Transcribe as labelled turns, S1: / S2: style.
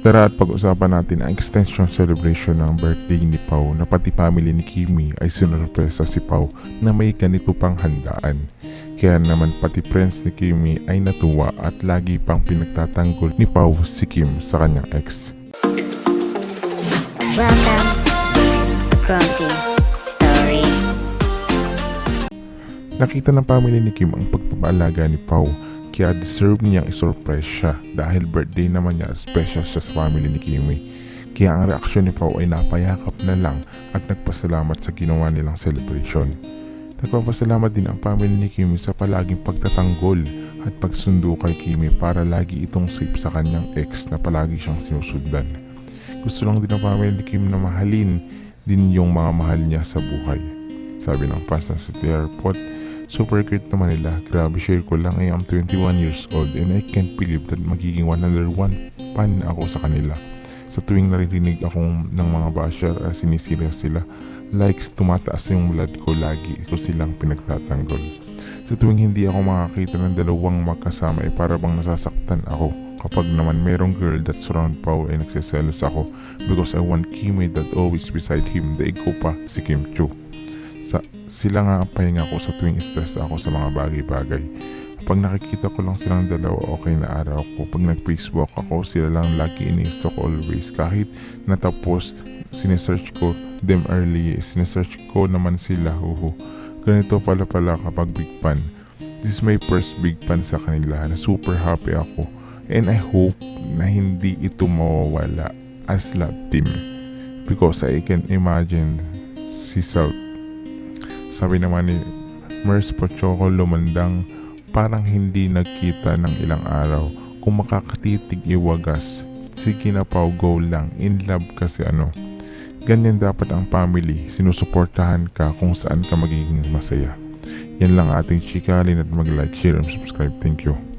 S1: Tara at pag-usapan natin ang extension celebration ng birthday ni Pau na pati family ni Kimi ay sinurpresa si Pau na may ganito pang handaan. Kaya naman pati friends ni Kimi ay natuwa at lagi pang pinagtatanggol ni Pau si Kim sa kanyang ex.
S2: Welcome to Clumsy Story.
S1: Nakita ng family ni Kim ang pagpapaalaga ni Pau kaya deserve niyang isurprise siya dahil birthday naman niya special siya sa family ni Kimi. Kaya ang reaksyon ni Pau ay napayakap na lang at nagpasalamat sa ginawa nilang celebration. Nagpapasalamat din ang family ni Kimi sa palaging pagtatanggol at pagsundo kay Kimi para lagi itong safe sa kanyang ex na palagi siyang sinusundan. Gusto lang din ng family ni Kim na mahalin din yung mga mahal niya sa buhay. Sabi ng fans na sa airport, super cute naman nila. Grabe share ko lang ay I'm 21 years old and I can't believe that magiging 101 fan ako sa kanila. Sa tuwing naririnig akong ng mga basher uh, sinisira sila, likes tumataas yung blood ko lagi ko silang pinagtatanggol. Sa tuwing hindi ako makakita ng dalawang magkasama ay para bang nasasaktan ako. Kapag naman merong girl that surround Pao ay nagsiselos ako because I want Kimi that always beside him. Daig ko pa si Kim Chu. Sa, sila nga ang pahinga ko sa tuwing stress ako sa mga bagay-bagay. Pag nakikita ko lang silang dalawa, okay na araw ko. Pag nag-Facebook ako, sila lang lagi ini-stalk always. Kahit natapos, sinesearch ko them early. Sinesearch ko naman sila, huhu. Ganito pala pala kapag big fan. This is my first big fan sa kanila na super happy ako. And I hope na hindi ito mawawala as love team. Because I can imagine si South sabi naman ni Mers Pochoco lumandang parang hindi nagkita ng ilang araw. Kung makakatitig iwagas, sige na Pao, go lang. In love kasi ano. Ganyan dapat ang family. Sinusuportahan ka kung saan ka magiging masaya. Yan lang ating chikalin at mag-like, share, and subscribe. Thank you.